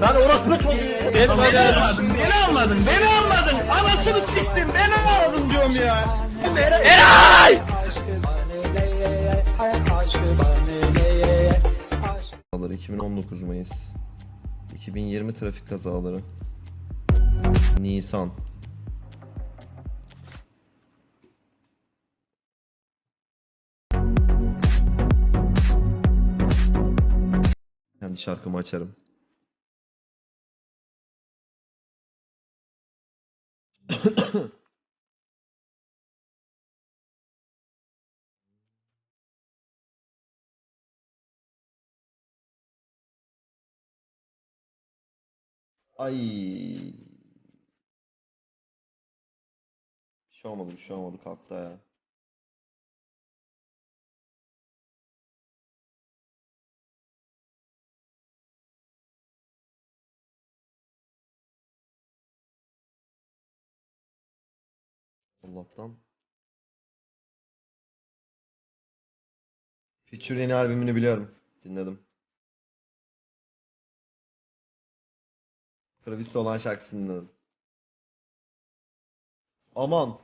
Ben orospu çocuğu. Beni anladın, beni anladın, beni anladın. Anasını siktin, beni anladın diyorum ya. Eray! Kazaları 2019 Mayıs 2020 trafik kazaları Nisan Kendi şarkımı açarım. Ay. Bir şey olmadı, bir şey olmadı kalktı ya. Allah'tan. Future yeni albümünü biliyorum. Dinledim. Travis'le olan şarkısını dinledim. Aman.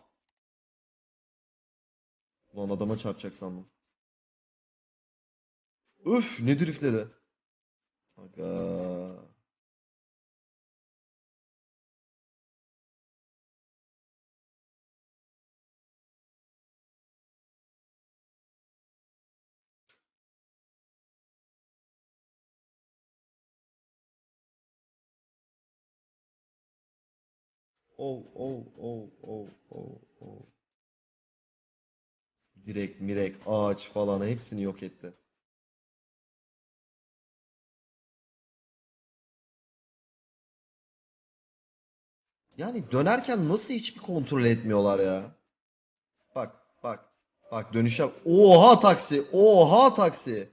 Ulan adama çarpacak sandım. Üf ne driftledi. Aga. Oh oh oh oh oh oh. Direk, mirek, ağaç falan hepsini yok etti. Yani dönerken nasıl hiçbir kontrol etmiyorlar ya? Bak, bak, bak dönüşe. Oha taksi, oha taksi.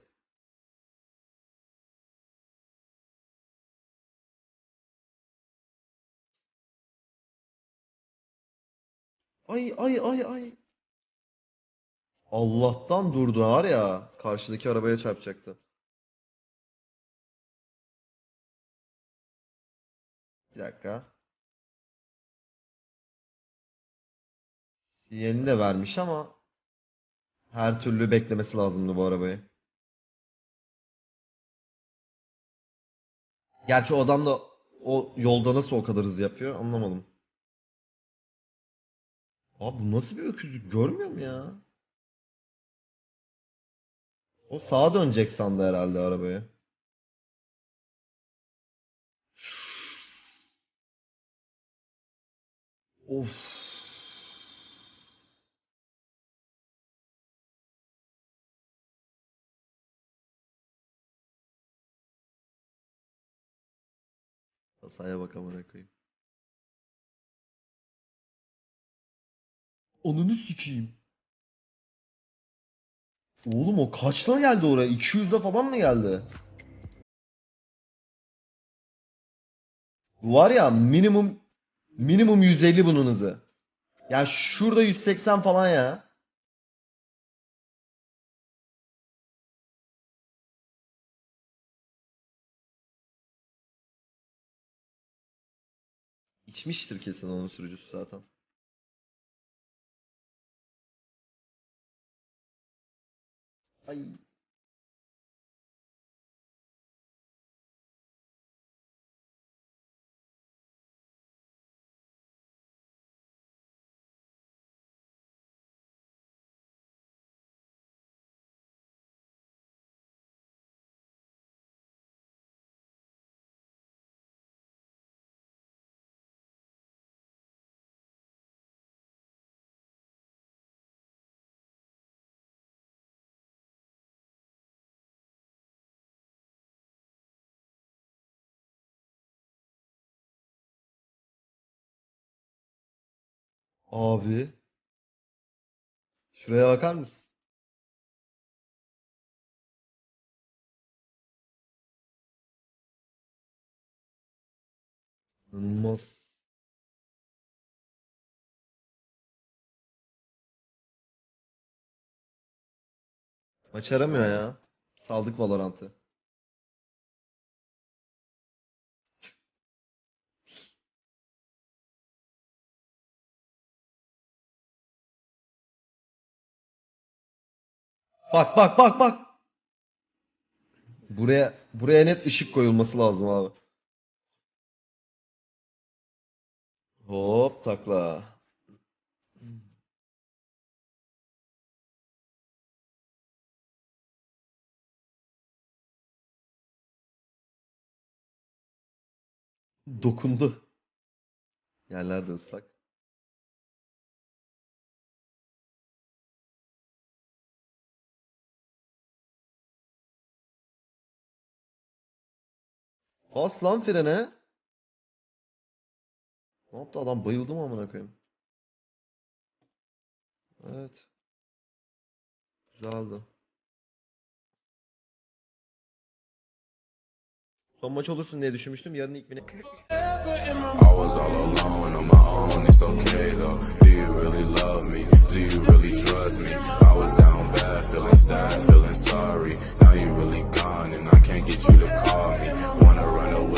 Ay ay ay ay. Allah'tan durdu var ya. Karşıdaki arabaya çarpacaktı. Bir dakika. Sinyalini de vermiş ama her türlü beklemesi lazımdı bu arabayı. Gerçi o adam da o yolda nasıl o kadar hız yapıyor anlamadım. Abi bu nasıl bir öküzlük görmüyor mu ya? O sağa dönecek sandı herhalde arabayı. Of. Kasaya bak amına koyayım. Onunu sikeyim. Oğlum o kaçla geldi oraya? 200'de falan mı geldi? Var ya minimum minimum 150 bunun hızı. Ya şurada 180 falan ya. İçmiştir kesin onun sürücüsü zaten. Ay. Abi. Şuraya bakar mısın? İnanılmaz. Maç aramıyor ya. Saldık Valorant'ı. Bak bak bak bak. Buraya buraya net ışık koyulması lazım abi. Hop takla. Dokundu. Yerler de ıslak. Bas lan frene. Ne yaptı adam bayıldı mı amına koyayım? Evet. Güzeldi. Son maç olursun diye düşünmüştüm. Yarın ilk bine... I was all alone on my own, it's okay though. Do you really love me? Do you really trust me? I was down bad, feeling sad, feeling sorry. Now you really gone and I can't get you to call me. Wanna run away